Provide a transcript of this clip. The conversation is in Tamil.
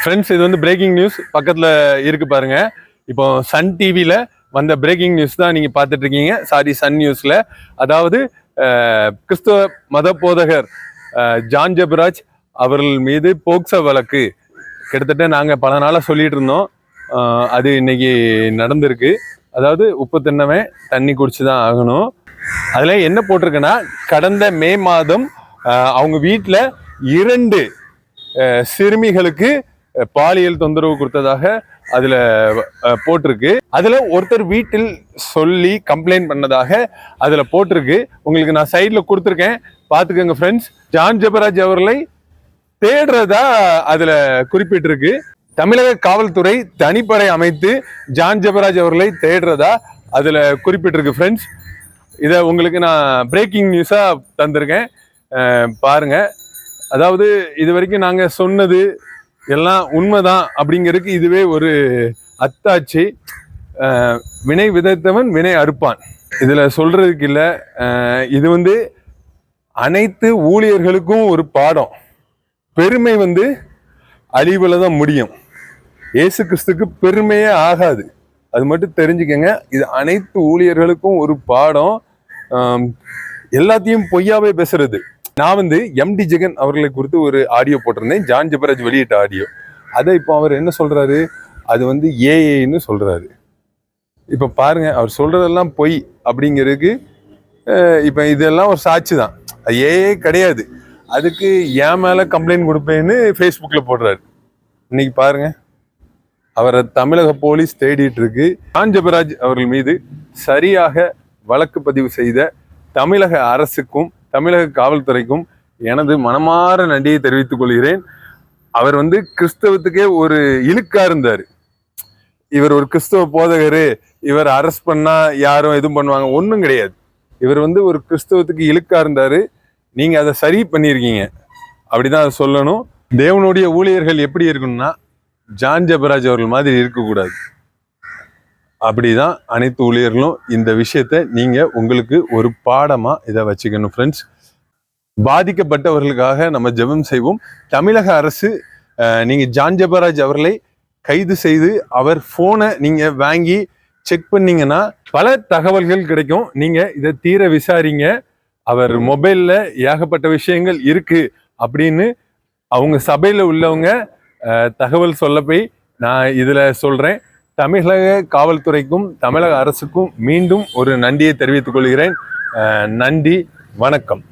ஃப்ரெண்ட்ஸ் இது வந்து பிரேக்கிங் நியூஸ் பக்கத்தில் இருக்கு பாருங்க. இப்போ சன் டிவியில் வந்த பிரேக்கிங் நியூஸ் தான் நீங்கள் பார்த்துட்டு இருக்கீங்க. சாரி சன் நியூஸில் அதாவது கிறிஸ்துவ மத போதகர் ஜான் ஜெபராஜ் அவர்கள் மீது போக்சோ வழக்கு. கிட்டத்தட்ட நாங்கள் பல நாளாக சொல்லிட்டு இருந்தோம். அது இன்னைக்கு நடந்திருக்கு. அதாவது உப்பு தின்னவன் தண்ணி குடிச்சு தான் ஆகணும். அதில் என்ன போட்டிருக்குன்னா கடந்த மே மாதம் அவங்க வீட்டில் இரண்டு சிறுமிகளுக்கு பாலியல் தொந்தரவு கொடுத்ததாக அதுல போட்டிருக்கு. அதுல ஒருத்தர் வீட்டில் சொல்லி கம்ப்ளைண்ட் பண்ணதாக அதுல போட்டிருக்கு. உங்களுக்கு நான் சைட்ல கொடுத்துருக்கேன். பாத்துக்கோங்க ஃப்ரெண்ட்ஸ் ஜான் ஜெபராஜ் அவர்களை தேடுறதா அதுல குறிப்பிட்டிருக்கு. தமிழக காவல்துறை தனிப்படை அமைத்து ஜான் ஜெபராஜ் அவர்களை தேடுறதா அதுல குறிப்பிட்டிருக்கு ஃப்ரெண்ட்ஸ் இதை உங்களுக்கு நான் பிரேக்கிங் நியூஸா தந்திருக்கேன். பாருங்க. அதாவது இது வரைக்கும் நாங்கள் சொன்னது எல்லாம் உண்மைதான் அப்படிங்கிறதுக்கு இதுவே ஒரு அத்தாட்சி. வினை விதைத்தவன் வினை அறுப்பான். இதில் சொல்கிறதுக்கு இல்லை. இது வந்து அனைத்து ஊழியர்களுக்கும் ஒரு பாடம். பெருமை வந்து அழிவில் தான் முடியும். இயேசு கிறிஸ்துக்கு பெருமையே ஆகாது. அது மட்டும் தெரிஞ்சுக்கங்க. இது அனைத்து ஊழியர்களுக்கும் ஒரு பாடம். எல்லாத்தையும் பொய்யாவே பேசுறது. நான் வந்து எம்டி ஜெகன் அவர்களை குறித்து ஒரு ஆடியோ போட்டிருந்தேன். ஜான் ஜபராஜ் வெளியிட்ட ஆடியோ அதை இப்போ அவர் என்ன சொல்கிறாரு அது வந்து ஏஏன்னு சொல்கிறாரு இப்போ பாருங்கள் அவர் சொல்கிறதெல்லாம் பொய் அப்படிங்கிறதுக்கு இப்போ இதெல்லாம் ஒரு சாட்சி தான். அது ஏஏ கிடையாது. அதுக்கு என் மேலே கம்ப்ளைண்ட் கொடுப்பேன்னு ஃபேஸ்புக்கில் போடுறாரு. இன்னைக்கு பாருங்க. அவரை தமிழக போலீஸ் தேடிட்டு இருக்கு. ஜான் ஜபராஜ் அவர்கள் மீது சரியாக வழக்கு பதிவு செய்த தமிழக அரசுக்கும் தமிழக காவல்துறைக்கும் எனது மனமாற நன்றியை தெரிவித்துக் கொள்கிறேன். அவர் வந்து கிறிஸ்தவத்துக்கே ஒரு இழுக்கா இருந்தார். இவர் ஒரு கிறிஸ்தவ போதகர் இவர் அரெஸ்ட் பண்ணா யாரும் எதுவும் பண்ணுவாங்க ஒன்றும் கிடையாது. இவர் வந்து ஒரு கிறிஸ்தவத்துக்கு இழுக்கா இருந்தார். நீங்கள் அதை சரி பண்ணியிருக்கீங்க. அப்படிதான் அதை சொல்லணும். தேவனுடைய ஊழியர்கள் எப்படி இருக்கணும்னா ஜான் ஜபராஜ் அவர்கள் மாதிரி இருக்கக்கூடாது. அப்படிதான் அனைத்து ஊழியர்களும் இந்த விஷயத்தை நீங்கள் உங்களுக்கு ஒரு பாடமாக இதை வச்சுக்கணும் ஃப்ரெண்ட்ஸ் பாதிக்கப்பட்டவர்களுக்காக நம்ம ஜெபம் செய்வோம். தமிழக அரசு நீங்கள் ஜான்ஜபராஜ் ஜான் அவர்களை கைது செய்து அவர் ஃபோனை நீங்கள் வாங்கி செக் பண்ணீங்கன்னா பல தகவல்கள் கிடைக்கும். நீங்கள் இதை தீர விசாரிங்க. அவர் மொபைலில் ஏகப்பட்ட விஷயங்கள் இருக்குது அப்படின்னு அவங்க சபையில் உள்ளவங்க தகவல் சொல்ல போய் நான் இதில் சொல்கிறேன் தமிழக காவல்துறைக்கும் தமிழக அரசுக்கும் மீண்டும் ஒரு நன்றியை தெரிவித்துக் கொள்கிறேன். நன்றி வணக்கம்.